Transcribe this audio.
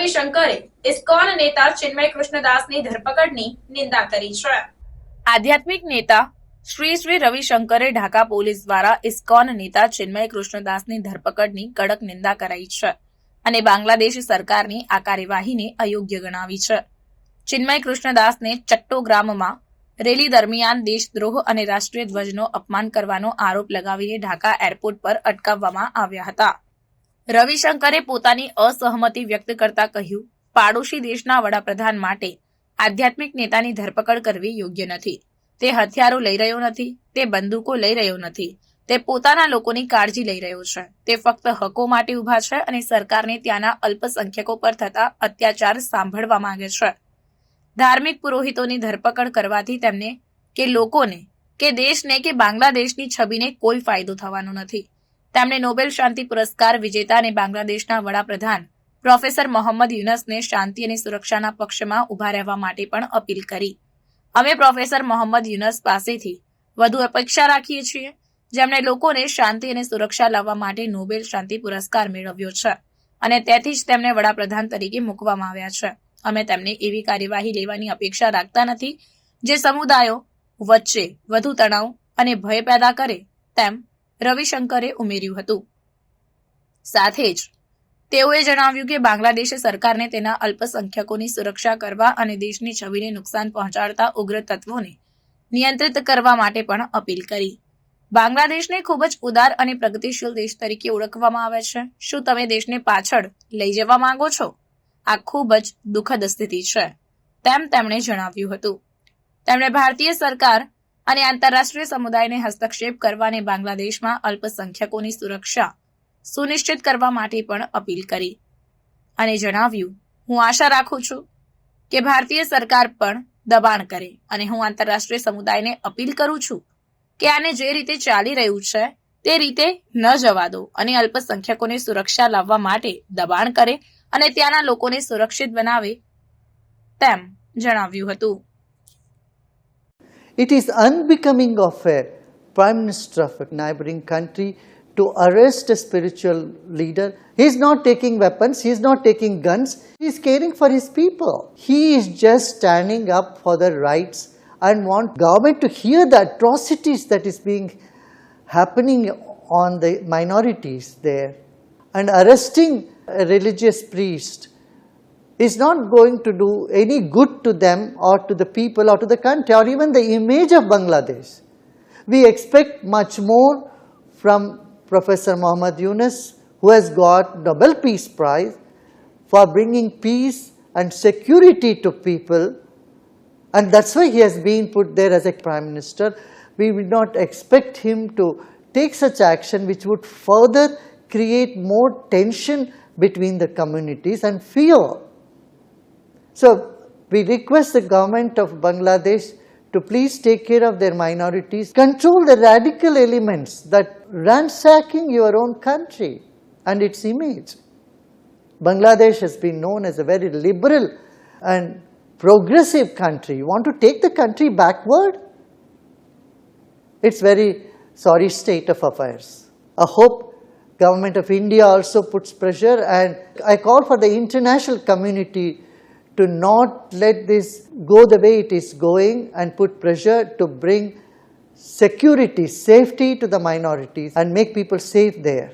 રવિશંકરે ISKCON નેતા ચિન્મય કૃષ્ણદાસની ધરપકડની નિંદા કરી છે. આધ્યાત્મિક નેતા શ્રી શ્રી રવિશંકરે ઢાકા પોલીસ દ્વારા ઇસ્કોન નેતા ચિન્મય કૃષ્ણદાસની ધરપકડની કડક નિંદા કરાઈ છે અને બાંગ્લાદેશ સરકારની આ કાર્યવાહીને અયોગ્ય ગણાવી છે. ચિન્મય કૃષ્ણદાસને ચટ્ટોગ્રામમાં રેલી દરમિયાન દેશદ્રોહ અને રાષ્ટ્રીય ધ્વજનો અપમાન કરવાનો આરોપ લગાવીને ઢાકા એરપોર્ટ પર અટકાવવામાં આવ્યા હતા. રવિશંકરે પોતાની અસહમતિ વ્યક્ત કરતા કહ્યું, પાડોશી દેશના વડાપ્રધાન માટે આધ્યાત્મિક નેતાની ધરપકડ કરવી યોગ્ય નથી. તે હથિયારો લઈ રહ્યો નથી, તે બંદૂકો લઈ રહ્યો નથી, તે પોતાના લોકોની કાળજી લઈ રહ્યો છે. તે ફક્ત હકો માટે ઊભા છે અને સરકારને ત્યાંના અલ્પસંખ્યકો પર થતા અત્યાચાર સાંભળવા માંગે છે. ધાર્મિક પુરોહિતોની ધરપકડ કરવાથી તેમને કે લોકોને, કે દેશને, કે બાંગ્લાદેશની છબીને કોઈ ફાયદો થવાનો નથી. તેમણે નોબેલ શાંતિ પુરસ્કાર વિજેતા અને બાંગ્લાદેશના વડાપ્રધાન પ્રોફેસર મોહમ્મદ યુનસને શાંતિ અને સુરક્ષાના પક્ષમાં ઊભા રહેવા માટે પણ અપીલ કરી. અમે પ્રોફેસર મોહમ્મદ યુનસ પાસેથી વધુ અપેક્ષા રાખીએ છીએ, જેમણે લોકોને શાંતિ અને સુરક્ષા લાવવા માટે નોબેલ શાંતિ પુરસ્કાર મેળવ્યો છે અને તેથી જ તેમને વડાપ્રધાન તરીકે મૂકવામાં આવ્યા છે. અમે તેમને એવી કાર્યવાહી લેવાની અપેક્ષા રાખતા નથી, જે સમુદાયો વચ્ચે વધુ તણાવ અને ભય પેદા કરે તેમ રવિશંકરે ઉમેર્યું હતું. સાથે જ તેઓએ જણાવ્યું કે બાંગ્લાદેશ સરકારને તેના અલ્પસંખ્યકોની સુરક્ષા કરવા અને દેશની છબીને નુકસાન પહોંચાડતા ઉગ્ર તત્વોને નિયંત્રિત કરવા માટે પણ અપીલ કરી. બાંગ્લાદેશને ખૂબ જ ઉદાર અને પ્રગતિશીલ દેશ તરીકે ઓળખવામાં આવે છે. શું તમે દેશને પાછળ લઈ જવા માંગો છો? આ ખૂબ જ દુઃખદ સ્થિતિ છે, તેમ તેમણે જણાવ્યું હતું. તેમણે ભારતીય સરકાર અને આંતરરાષ્ટ્રીય સમુદાયને હસ્તક્ષેપ કરવાને બાંગ્લાદેશમાં અલ્પસંખ્યકોની સુરક્ષા સુનિશ્ચિત કરવા માટે પણ અપીલ કરી. અને જણાવ્યું, હું આશા રાખું છું કે ભારતીય સરકાર પણ દબાણ કરે અને હું આંતરરાષ્ટ્રીય સમુદાયને અપીલ કરું છું કે આને જે રીતે ચાલી રહ્યું છે તે રીતે ન જવા દો અને અલ્પસંખ્યકોને સુરક્ષા લાવવા માટે દબાણ કરે અને ત્યાંના લોકોને સુરક્ષિત બનાવે. તેમ જણાવ્યું હતું. It is unbecoming of a prime minister of a neighboring country to arrest a spiritual leader. He is not taking weapons, he is not taking guns, he is caring for his people. He is just standing up for the rights and want government to hear the atrocities that is being happening on the minorities there. And arresting a religious priest is not going to do any good to them or to the people or to the country or even the image of Bangladesh. We expect much more from Professor Muhammad Yunus, who has got Nobel Peace Prize for bringing peace and security to people, and that's why he has been put there as a prime minister. We will not expect him to take such action which would further create more tension between the communities and fear. So, we request the government of Bangladesh to please take care of their minorities, control the radical elements that ransacking your own country and its image. Bangladesh has been known as a very liberal and progressive country. You want to take the country backward? It's very sorry state of affairs. I hope government of India also puts pressure and I call for the international community to not let this go the way it is going and put pressure to bring security, safety to the minorities and make people safe there.